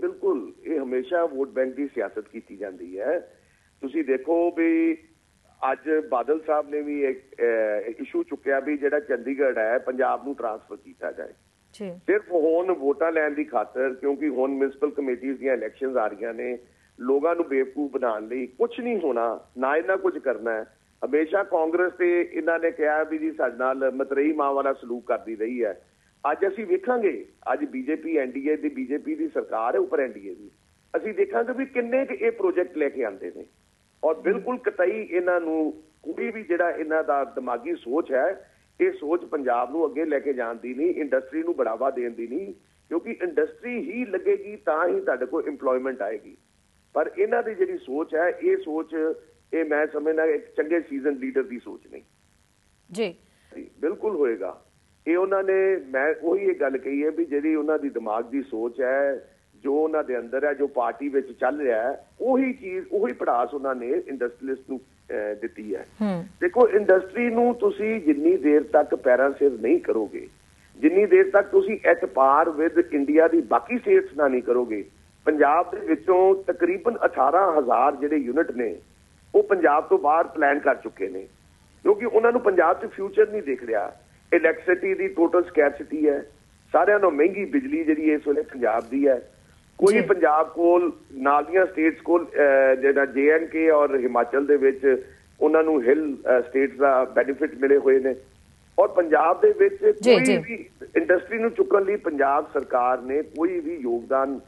ਬਿਲਕੁਲ ਇਹ ਹਮੇਸ਼ਾ ਵੋਟ ਬੈਂਕ ਦੀ ਸਿਆਸਤ ਕੀਤੀ ਜਾਂਦੀ ਹੈ। ਤੁਸੀਂ ਦੇਖੋ ਵੀ ਅੱਜ ਬਾਦਲ ਸਾਹਿਬ ਨੇ ਵੀ ਇੱਕ ਇਸ਼ੂ ਚੁੱਕਿਆ ਵੀ ਜਿਹੜਾ ਚੰਡੀਗੜ੍ਹ ਹੈ ਪੰਜਾਬ ਨੂੰ ਟ੍ਰਾਂਸਫਰ ਕੀਤਾ ਜਾਏ। ਜੀ। ਸਿਰਫ ਹੁਣ ਵੋਟਾਂ ਲੈਣ ਦੀ ਖਾਤਰ ਕਿਉਂਕਿ ਹੁਣ ਮਿਊਨਿਸਪਲ ਕਮੇਟੀਆਂ ਦੀਆਂ ਇਲੈਕਸ਼ਨਸ ਆ ਰਹੀਆਂ ਨੇ ਲੋਕਾਂ ਨੂੰ ਬੇਵਕੂਫ ਬਣਾਉਣ ਲਈ ਕੁਝ ਨਹੀਂ ਹੋਣਾ ਨਾ ਇਹਨਾਂ ਕੁਝ ਕਰਨਾ ਹੈ। ਹਮੇਸ਼ਾ ਕਾਂਗਰਸ ਤੇ ਇਹਨਾਂ ਨੇ ਕਿਹਾ ਵੀ ਜੀ ਸਾਡੇ ਨਾਲ ਮਤਰੇਈ ਮਾਂ ਵਾਲਾ ਸਲੂਕ ਕਰਦੀ ਰਹੀ ਹੈ। ਅੱਜ ਅਸੀਂ ਵੇਖਾਂਗੇ ਅੱਜ ਬੀਜੇਪੀ ਐਨਡੀਏ ਦੀ ਬੀਜੇਪੀ ਦੀ ਸਰਕਾਰ ਹੈ ਉੱਪਰ ਐਨਡੀਏ ਦੀ। ਅਸੀਂ ਦੇਖਾਂਗੇ ਵੀ ਕਿੰਨੇ ਕੁ ਇਹ ਪ੍ਰੋਜੈਕਟ ਲੈ ਕੇ ਆਉਂਦੇ ਨੇ। ਔਰ ਬਿਲਕੁਲ ਕਤਈ ਇਹਨਾਂ ਨੂੰ ਕੋਈ ਵੀ ਜਿਹੜਾ ਇਹਨਾਂ ਦਾ ਦਿਮਾਗੀ ਸੋਚ ਹੈ ਇਹ ਸੋਚ ਪੰਜਾਬ ਨੂੰ ਅੱਗੇ ਲੈ ਕੇ ਜਾਣ ਦੀ ਨਹੀਂ ਇੰਡਸਟਰੀ ਨੂੰ ਬੜਾਵਾ ਦੇਣ ਦੀ ਨਹੀਂ ਕਿਉਂਕਿ ਇੰਡਸਟਰੀ ਹੀ ਲੱਗੇਗੀ ਤਾਂ ਹੀ ਤੁਹਾਡੇ ਕੋਲ EMPLOYMENT ਆਏਗੀ। ਪਰ ਇਹਨਾਂ ਦੀ ਜਿਹੜੀ ਸੋਚ ਹੈ ਇਹ ਸੋਚ ਇਹ ਮੈਂ ਸਮਝਦਾ ਇੱਕ ਚੰਗੇ ਸੀਜ਼ਨ ਲੀਡਰ ਦੀ ਸੋਚ ਨਹੀਂ। ਜੀ ਜੀ, ਬਿਲਕੁਲ ਹੋਏਗਾ। ਇਹ ਉਹਨਾਂ ਨੇ ਮੈਂ ਉਹੀ ਇਹ ਗੱਲ ਕਹੀ ਹੈ ਵੀ ਜਿਹੜੀ ਉਹਨਾਂ ਦੀ ਦਿਮਾਗ ਦੀ ਸੋਚ ਹੈ ਜੋ ਉਹਨਾਂ ਦੇ ਅੰਦਰ ਹੈ ਜੋ ਪਾਰਟੀ ਵਿੱਚ ਚੱਲ ਰਿਹਾ ਹੈ ਉਹੀ ਚੀਜ਼ ਉਹੀ ਪੜਾਸ ਉਹਨਾਂ ਨੇ ਇੰਡਸਟਰੀਲਿਸਟ ਨੂੰ ਦਿੱਤੀ ਹੈ। ਹੂੰ। ਦੇਖੋ ਇੰਡਸਟਰੀ ਨੂੰ ਤੁਸੀਂ ਜਿੰਨੀ ਦੇਰ ਤੱਕ ਪੈਰਾਂ ਸਿਰ ਨਹੀਂ ਕਰੋਗੇ ਜਿੰਨੀ ਦੇਰ ਤੱਕ ਤੁਸੀਂ ਐਟ ਪਾਰ ਵਿਦ ਇੰਡੀਆ ਦੀ ਬਾਕੀ ਸਟੇਟਸ ਨਾਲ ਨਹੀਂ ਕਰੋਗੇ ਪੰਜਾਬ ਦੇ ਵਿੱਚੋਂ ਤਕਰੀਬਨ 18000 ਜਿਹੜੇ ਯੂਨਿਟ ਨੇ ਉਹ ਪੰਜਾਬ ਤੋਂ ਬਾਹਰ ਪਲਾਨ ਕਰ ਚੁੱਕੇ ਨੇ। ਕਿਉਂਕਿ ਉਹਨਾਂ ਨੂੰ ਪੰਜਾਬ 'ਚ ਫਿਊਚਰ ਨਹੀਂ ਦਿਖ ਰਿਹਾ। ਇਲੈਕਟ੍ਰਿਸਿਟੀ ਦੀ ਟੋਟਲ ਸਕੈਰਸਿਟੀ ਹੈ ਸਾਰਿਆਂ ਨਾਲੋਂ ਮਹਿੰਗੀ ਬਿਜਲੀ ਜਿਹੜੀ ਇਸ ਵੇਲੇ ਪੰਜਾਬ ਦੀ ਹੈ ਕੋਈ। ਪੰਜਾਬ ਕੋਲ ਨਾਲ ਦੀਆਂ ਸਟੇਟਸ ਕੋਲ ਜਿਹੜਾ ਜੇਐਨਕੇ ਔਰ ਹਿਮਾਚਲ ਦੇ ਵਿੱਚ ਉਹਨਾਂ ਨੂੰ ਹਿਲ ਸਟੇਟਸ ਦਾ ਬੈਨੀਫਿਟ ਮਿਲੇ ਹੋਏ ਨੇ ਔਰ ਪੰਜਾਬ ਦੇ ਵਿੱਚ ਕੋਈ। ਵੀ ਇੰਡਸਟਰੀ ਨੂੰ ਚੁੱਕਣ ਲਈ ਪੰਜਾਬ ਸਰਕਾਰ ਨੇ ਕੋਈ ਵੀ ਯੋਗਦਾਨ